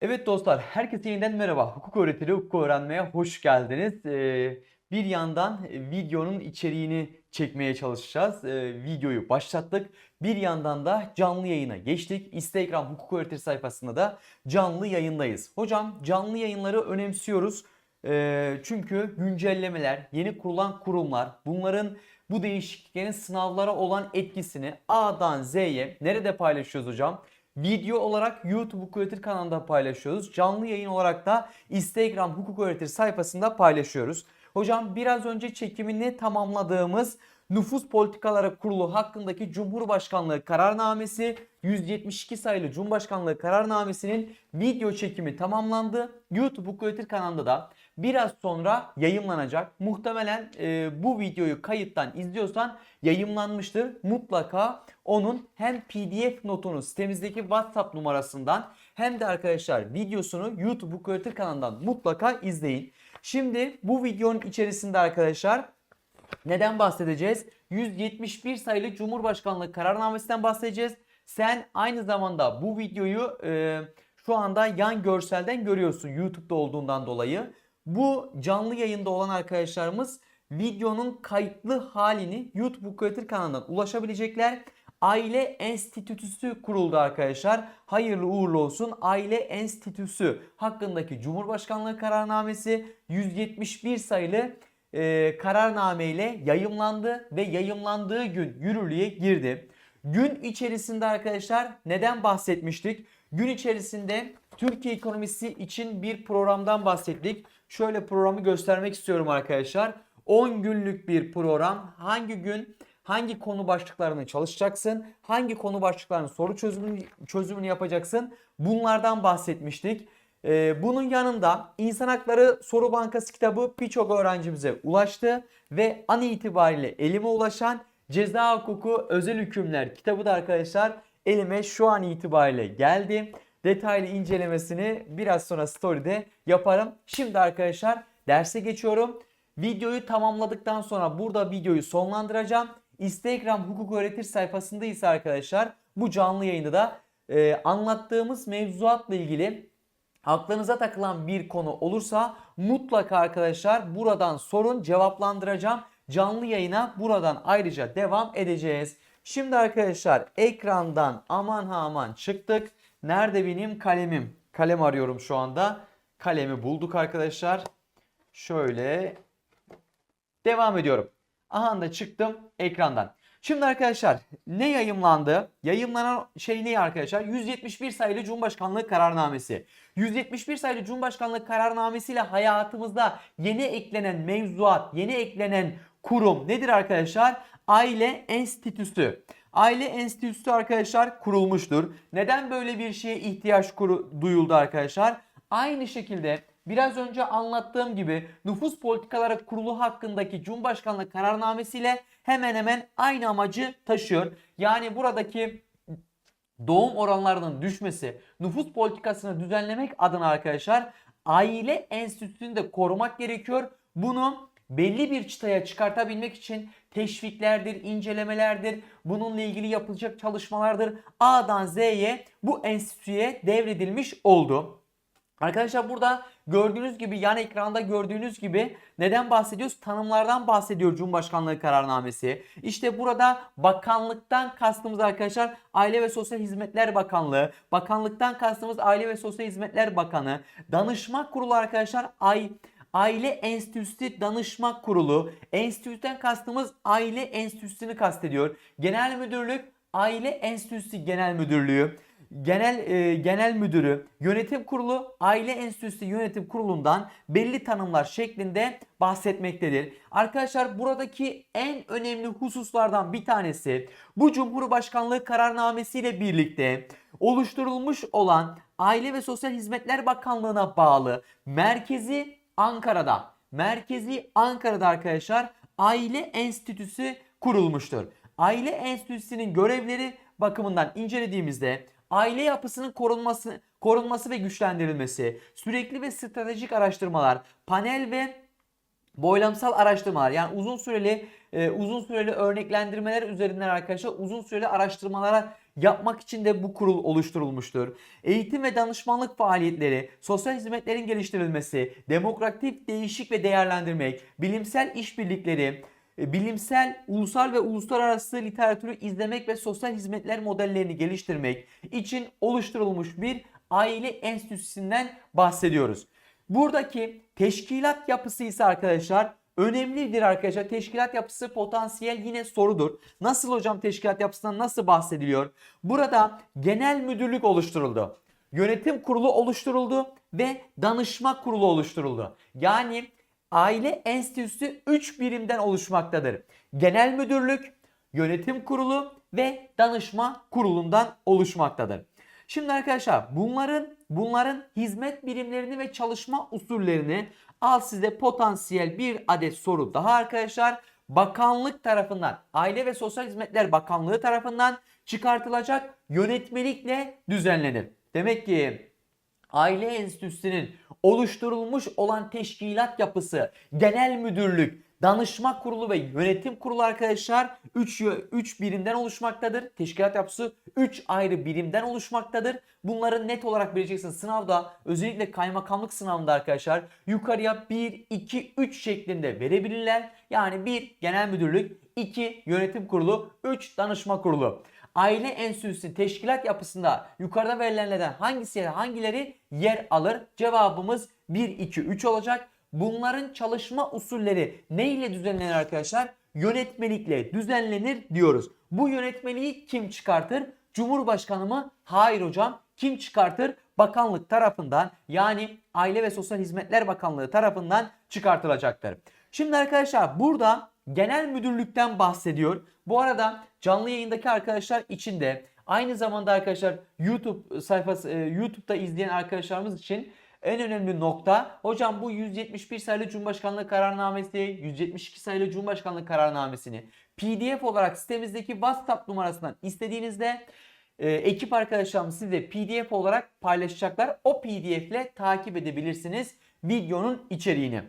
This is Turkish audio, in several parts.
Evet dostlar, herkese yeniden merhaba. Hukuk öğretili, hukuk öğrenmeye hoş geldiniz. Ee, bir yandan e, videonun içeriğini çekmeye çalışacağız. Ee, videoyu başlattık. Bir yandan da canlı yayına geçtik. Instagram hukuk öğretisi sayfasında da canlı yayındayız. Hocam canlı yayınları önemsiyoruz. Ee, çünkü güncellemeler, yeni kurulan kurumlar, bunların bu değişikliklerin sınavlara olan etkisini A'dan Z'ye nerede paylaşıyoruz hocam? Video olarak YouTube Hukuk Öğretir kanalında paylaşıyoruz. Canlı yayın olarak da Instagram Hukuk Öğretir sayfasında paylaşıyoruz. Hocam biraz önce çekimini tamamladığımız Nüfus Politikaları Kurulu hakkındaki Cumhurbaşkanlığı kararnamesi 172 sayılı Cumhurbaşkanlığı kararnamesinin video çekimi tamamlandı. YouTube Hukuk Öğretir kanalında da biraz sonra yayınlanacak. Muhtemelen e, bu videoyu kayıttan izliyorsan yayınlanmıştır. Mutlaka onun hem PDF notunu sitemizdeki WhatsApp numarasından hem de arkadaşlar videosunu YouTube Öğretir kanalından mutlaka izleyin. Şimdi bu videonun içerisinde arkadaşlar neden bahsedeceğiz? 171 sayılı Cumhurbaşkanlığı kararnamesinden bahsedeceğiz. Sen aynı zamanda bu videoyu e, şu anda yan görselden görüyorsun YouTube'da olduğundan dolayı. Bu canlı yayında olan arkadaşlarımız videonun kayıtlı halini YouTube Öğretir kanalından ulaşabilecekler. Aile Enstitüsü kuruldu arkadaşlar. Hayırlı uğurlu olsun. Aile Enstitüsü hakkındaki Cumhurbaşkanlığı kararnamesi 171 sayılı e, kararname ile yayımlandı ve yayımlandığı gün yürürlüğe girdi. Gün içerisinde arkadaşlar neden bahsetmiştik? Gün içerisinde Türkiye ekonomisi için bir programdan bahsettik. Şöyle programı göstermek istiyorum arkadaşlar. 10 günlük bir program. Hangi gün hangi konu başlıklarını çalışacaksın? Hangi konu başlıklarının soru çözümünü, çözümünü yapacaksın? Bunlardan bahsetmiştik. Ee, bunun yanında İnsan Hakları Soru Bankası kitabı birçok öğrencimize ulaştı ve an itibariyle elime ulaşan Ceza Hukuku Özel Hükümler kitabı da arkadaşlar elime şu an itibariyle geldi. Detaylı incelemesini biraz sonra story'de yaparım. Şimdi arkadaşlar derse geçiyorum. Videoyu tamamladıktan sonra burada videoyu sonlandıracağım. Instagram hukuk öğretir sayfasında ise arkadaşlar bu canlı yayında da e, anlattığımız mevzuatla ilgili aklınıza takılan bir konu olursa mutlaka arkadaşlar buradan sorun cevaplandıracağım. Canlı yayına buradan ayrıca devam edeceğiz. Şimdi arkadaşlar ekrandan aman ha aman çıktık. Nerede benim kalemim? Kalem arıyorum şu anda. Kalemi bulduk arkadaşlar. Şöyle devam ediyorum. Aha da çıktım ekrandan. Şimdi arkadaşlar ne yayımlandı? Yayımlanan şey ne arkadaşlar? 171 sayılı Cumhurbaşkanlığı kararnamesi. 171 sayılı Cumhurbaşkanlığı kararnamesiyle hayatımızda yeni eklenen mevzuat, yeni eklenen kurum nedir arkadaşlar? Aile Enstitüsü. Aile Enstitüsü arkadaşlar kurulmuştur. Neden böyle bir şeye ihtiyaç duyuldu arkadaşlar? Aynı şekilde biraz önce anlattığım gibi nüfus politikaları kurulu hakkındaki Cumhurbaşkanlığı kararnamesiyle hemen hemen aynı amacı taşıyor. Yani buradaki doğum oranlarının düşmesi, nüfus politikasını düzenlemek adına arkadaşlar aile enstitüsünü de korumak gerekiyor. Bunu belli bir çıtaya çıkartabilmek için teşviklerdir, incelemelerdir, bununla ilgili yapılacak çalışmalardır. A'dan Z'ye bu enstitüye devredilmiş oldu. Arkadaşlar burada gördüğünüz gibi yan ekranda gördüğünüz gibi neden bahsediyoruz? Tanımlardan bahsediyor Cumhurbaşkanlığı kararnamesi. İşte burada bakanlıktan kastımız arkadaşlar Aile ve Sosyal Hizmetler Bakanlığı. Bakanlıktan kastımız Aile ve Sosyal Hizmetler Bakanı. Danışma kurulu arkadaşlar ay Aile Enstitüsü Danışma Kurulu. Enstitüden kastımız Aile Enstitüsü'nü kastediyor. Genel Müdürlük Aile Enstitüsü Genel Müdürlüğü. Genel e, Genel Müdürü, Yönetim Kurulu, Aile Enstitüsü Yönetim Kurulu'ndan belli tanımlar şeklinde bahsetmektedir. Arkadaşlar buradaki en önemli hususlardan bir tanesi bu Cumhurbaşkanlığı kararnamesiyle birlikte oluşturulmuş olan Aile ve Sosyal Hizmetler Bakanlığı'na bağlı merkezi Ankara'da. Merkezi Ankara'da arkadaşlar Aile Enstitüsü kurulmuştur. Aile Enstitüsü'nün görevleri bakımından incelediğimizde aile yapısının korunması, korunması ve güçlendirilmesi, sürekli ve stratejik araştırmalar, panel ve boylamsal araştırmalar yani uzun süreli e, uzun süreli örneklendirmeler üzerinden arkadaşlar uzun süreli araştırmalara yapmak için de bu kurul oluşturulmuştur. Eğitim ve danışmanlık faaliyetleri, sosyal hizmetlerin geliştirilmesi, demokratik değişik ve değerlendirmek, bilimsel işbirlikleri, e, bilimsel, ulusal ve uluslararası literatürü izlemek ve sosyal hizmetler modellerini geliştirmek için oluşturulmuş bir aile enstitüsünden bahsediyoruz. Buradaki teşkilat yapısı ise arkadaşlar önemlidir arkadaşlar. Teşkilat yapısı potansiyel yine sorudur. Nasıl hocam teşkilat yapısından nasıl bahsediliyor? Burada genel müdürlük oluşturuldu. Yönetim kurulu oluşturuldu ve danışma kurulu oluşturuldu. Yani aile enstitüsü 3 birimden oluşmaktadır. Genel müdürlük, yönetim kurulu ve danışma kurulundan oluşmaktadır. Şimdi arkadaşlar bunların bunların hizmet birimlerini ve çalışma usullerini al size potansiyel bir adet soru daha arkadaşlar. Bakanlık tarafından Aile ve Sosyal Hizmetler Bakanlığı tarafından çıkartılacak yönetmelikle düzenlenir. Demek ki Aile Enstitüsü'nün oluşturulmuş olan teşkilat yapısı, genel müdürlük, danışma kurulu ve yönetim kurulu arkadaşlar 3 3 birimden oluşmaktadır. Teşkilat yapısı 3 ayrı birimden oluşmaktadır. Bunları net olarak bileceksiniz. Sınavda özellikle kaymakamlık sınavında arkadaşlar yukarıya 1 2 3 şeklinde verebilirler. Yani 1 genel müdürlük, 2 yönetim kurulu, 3 danışma kurulu. Aile enstitüsü teşkilat yapısında yukarıda verilenlerden hangisi hangileri yer alır? Cevabımız 1 2 3 olacak. Bunların çalışma usulleri ne ile düzenlenir arkadaşlar? Yönetmelikle düzenlenir diyoruz. Bu yönetmeliği kim çıkartır? Cumhurbaşkanı mı? Hayır hocam. Kim çıkartır? Bakanlık tarafından yani Aile ve Sosyal Hizmetler Bakanlığı tarafından çıkartılacaktır. Şimdi arkadaşlar burada genel müdürlükten bahsediyor. Bu arada canlı yayındaki arkadaşlar için de aynı zamanda arkadaşlar YouTube sayfası e, YouTube'da izleyen arkadaşlarımız için en önemli nokta hocam bu 171 sayılı Cumhurbaşkanlığı kararnamesi, 172 sayılı Cumhurbaşkanlığı kararnamesini PDF olarak sitemizdeki WhatsApp numarasından istediğinizde e, ekip arkadaşlarımız size PDF olarak paylaşacaklar. O PDF ile takip edebilirsiniz videonun içeriğini.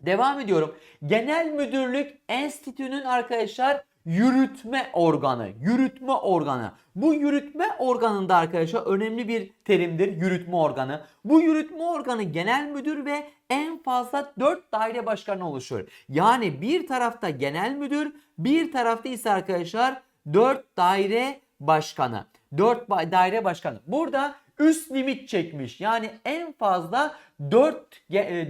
Devam ediyorum. Genel Müdürlük Enstitü'nün arkadaşlar yürütme organı. Yürütme organı. Bu yürütme organında arkadaşlar önemli bir terimdir yürütme organı. Bu yürütme organı genel müdür ve en fazla 4 daire başkanı oluşur. Yani bir tarafta genel müdür, bir tarafta ise arkadaşlar 4 daire başkanı. 4 daire başkanı. Burada üst limit çekmiş. Yani en fazla 4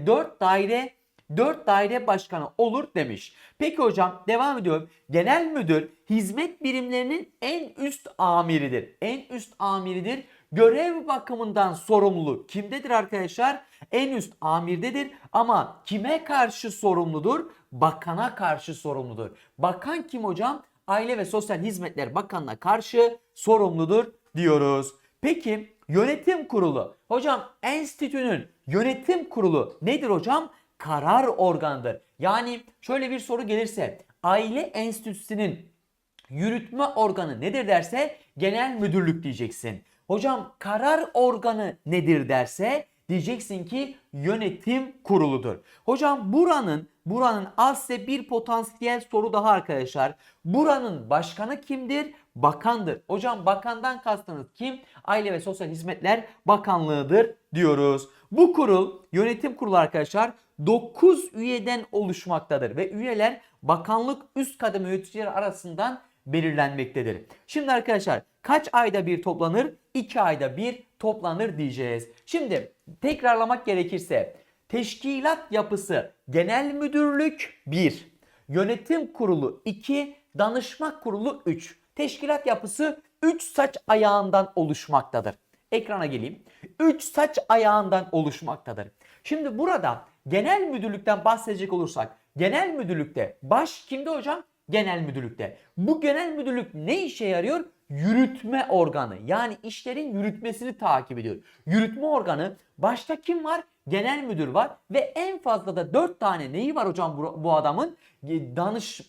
4 daire 4 daire başkanı olur demiş. Peki hocam devam ediyorum. Genel müdür hizmet birimlerinin en üst amiridir. En üst amiridir. Görev bakımından sorumlu kimdedir arkadaşlar? En üst amirdedir ama kime karşı sorumludur? Bakana karşı sorumludur. Bakan kim hocam? Aile ve Sosyal Hizmetler Bakanına karşı sorumludur diyoruz. Peki yönetim kurulu. Hocam enstitünün yönetim kurulu nedir hocam? Karar organıdır. Yani şöyle bir soru gelirse aile enstitüsünün yürütme organı nedir derse genel müdürlük diyeceksin. Hocam karar organı nedir derse diyeceksin ki yönetim kuruludur. Hocam buranın buranın az bir potansiyel soru daha arkadaşlar. Buranın başkanı kimdir? Bakandır. Hocam bakandan kastınız kim? Aile ve Sosyal Hizmetler Bakanlığı'dır diyoruz. Bu kurul yönetim kurulu arkadaşlar 9 üyeden oluşmaktadır ve üyeler bakanlık üst kademe yöneticileri arasından belirlenmektedir. Şimdi arkadaşlar kaç ayda bir toplanır? 2 ayda bir toplanır diyeceğiz. Şimdi tekrarlamak gerekirse teşkilat yapısı genel müdürlük 1, yönetim kurulu 2, danışma kurulu 3. Teşkilat yapısı 3 saç ayağından oluşmaktadır. Ekrana geleyim. 3 saç ayağından oluşmaktadır. Şimdi burada genel müdürlükten bahsedecek olursak genel müdürlükte baş kimde hocam? Genel müdürlükte. Bu genel müdürlük ne işe yarıyor? Yürütme organı. Yani işlerin yürütmesini takip ediyor. Yürütme organı başta kim var? Genel müdür var ve en fazla da 4 tane neyi var hocam bu, bu adamın? Danış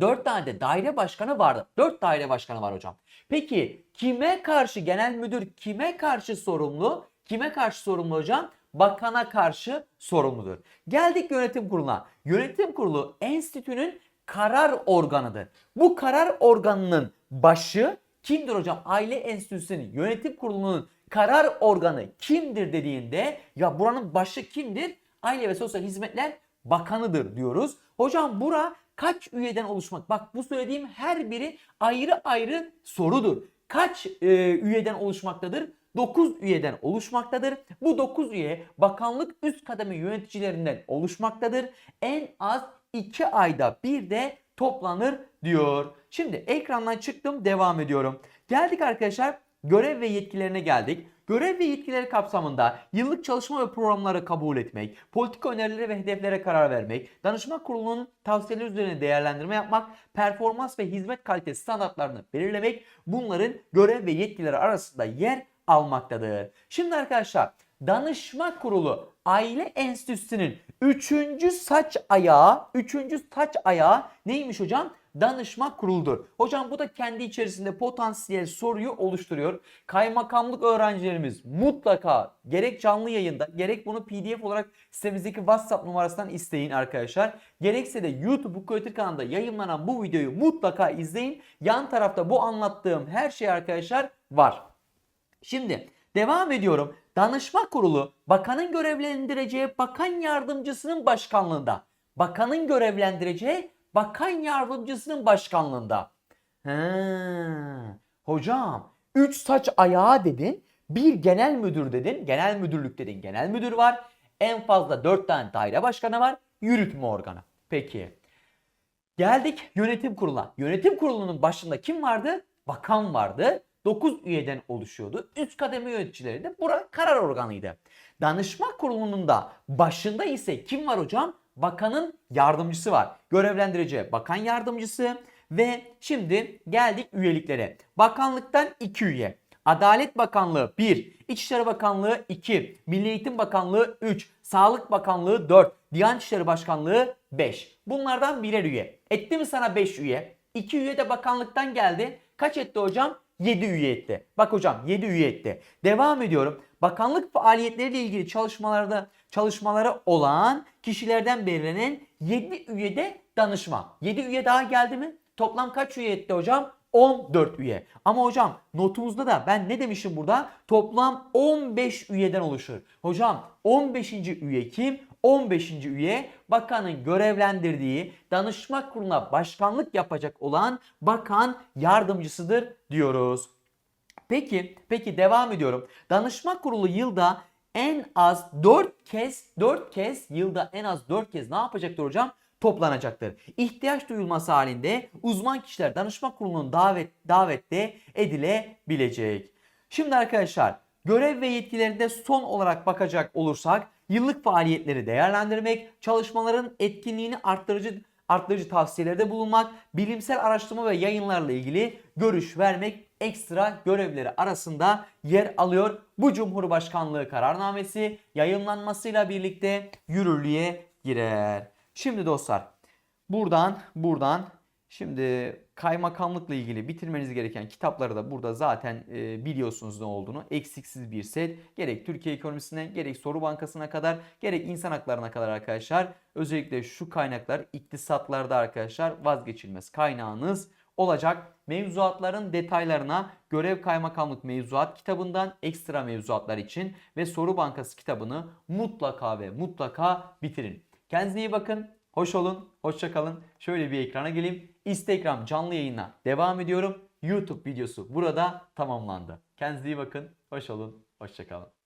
4 tane de daire başkanı vardı. 4 daire başkanı var hocam. Peki kime karşı genel müdür kime karşı sorumlu? Kime karşı sorumlu hocam? Bakana karşı sorumludur. Geldik yönetim kuruluna. Yönetim kurulu enstitünün karar organıdır. Bu karar organının başı kimdir hocam? Aile Enstitüsü'nün yönetim kurulunun karar organı kimdir dediğinde ya buranın başı kimdir? Aile ve Sosyal Hizmetler Bakanıdır diyoruz. Hocam bura kaç üyeden oluşmak? Bak bu söylediğim her biri ayrı ayrı sorudur. Kaç e, üyeden oluşmaktadır? 9 üyeden oluşmaktadır. Bu 9 üye bakanlık üst kademe yöneticilerinden oluşmaktadır. En az 2 ayda bir de toplanır diyor. Şimdi ekrandan çıktım devam ediyorum. Geldik arkadaşlar görev ve yetkilerine geldik. Görev ve yetkileri kapsamında yıllık çalışma ve programları kabul etmek, politika önerileri ve hedeflere karar vermek, danışma kurulunun tavsiyeleri üzerine değerlendirme yapmak, performans ve hizmet kalitesi standartlarını belirlemek bunların görev ve yetkileri arasında yer almaktadır. Şimdi arkadaşlar danışma kurulu aile enstitüsünün 3. saç ayağı, 3. saç ayağı neymiş hocam? Danışma kuruludur. Hocam bu da kendi içerisinde potansiyel soruyu oluşturuyor. Kaymakamlık öğrencilerimiz mutlaka gerek canlı yayında gerek bunu pdf olarak sitemizdeki WhatsApp numarasından isteyin arkadaşlar. Gerekse de YouTube Öğretim kanalında yayınlanan bu videoyu mutlaka izleyin. Yan tarafta bu anlattığım her şey arkadaşlar var. Şimdi devam ediyorum. Danışma kurulu bakanın görevlendireceği bakan yardımcısının başkanlığında. Bakanın görevlendireceği bakan yardımcısının başkanlığında. He. Hocam 3 saç ayağı dedin. Bir genel müdür dedin. Genel müdürlük dedin. Genel müdür var. En fazla 4 tane daire başkanı var. Yürütme organı. Peki. Geldik yönetim kuruluna. Yönetim kurulunun başında kim vardı? Bakan vardı. 9 üyeden oluşuyordu. Üst kademe yöneticileri de bura karar organıydı. Danışma kurulunun da başında ise kim var hocam? Bakanın yardımcısı var. Görevlendireceği bakan yardımcısı ve şimdi geldik üyeliklere. Bakanlıktan 2 üye. Adalet Bakanlığı 1, İçişleri Bakanlığı 2, Milli Eğitim Bakanlığı 3, Sağlık Bakanlığı 4, Diyanet İşleri Başkanlığı 5. Bunlardan birer üye. Etti mi sana 5 üye? 2 üye de bakanlıktan geldi. Kaç etti hocam? 7 üye etti. Bak hocam 7 üye etti. Devam ediyorum. Bakanlık faaliyetleriyle ilgili çalışmalarda çalışmaları olan kişilerden belirlenen 7 üyede danışma. 7 üye daha geldi mi? Toplam kaç üye etti hocam? 14 üye. Ama hocam notumuzda da ben ne demişim burada? Toplam 15 üyeden oluşur. Hocam 15. üye kim? 15. üye bakanın görevlendirdiği danışma kuruluna başkanlık yapacak olan bakan yardımcısıdır diyoruz. Peki, peki devam ediyorum. Danışma kurulu yılda en az 4 kez 4 kez yılda en az 4 kez ne yapacaktır hocam? toplanacaktır. İhtiyaç duyulması halinde uzman kişiler danışma kurulunun davet davette edilebilecek. Şimdi arkadaşlar görev ve yetkilerinde son olarak bakacak olursak yıllık faaliyetleri değerlendirmek, çalışmaların etkinliğini arttırıcı arttırıcı tavsiyelerde bulunmak, bilimsel araştırma ve yayınlarla ilgili görüş vermek ekstra görevleri arasında yer alıyor. Bu Cumhurbaşkanlığı kararnamesi yayınlanmasıyla birlikte yürürlüğe girer. Şimdi dostlar buradan buradan şimdi kaymakamlıkla ilgili bitirmeniz gereken kitapları da burada zaten e, biliyorsunuz ne olduğunu. Eksiksiz bir set. Gerek Türkiye ekonomisinden gerek soru bankasına kadar gerek insan haklarına kadar arkadaşlar. Özellikle şu kaynaklar iktisatlarda arkadaşlar vazgeçilmez kaynağınız olacak. Mevzuatların detaylarına Görev Kaymakamlık Mevzuat kitabından ekstra mevzuatlar için ve Soru Bankası kitabını mutlaka ve mutlaka bitirin. Kendinize iyi bakın. Hoş olun. Hoşça kalın. Şöyle bir ekrana geleyim. Instagram canlı yayına devam ediyorum. YouTube videosu burada tamamlandı. Kendinize iyi bakın. Hoş olun. Hoşça kalın.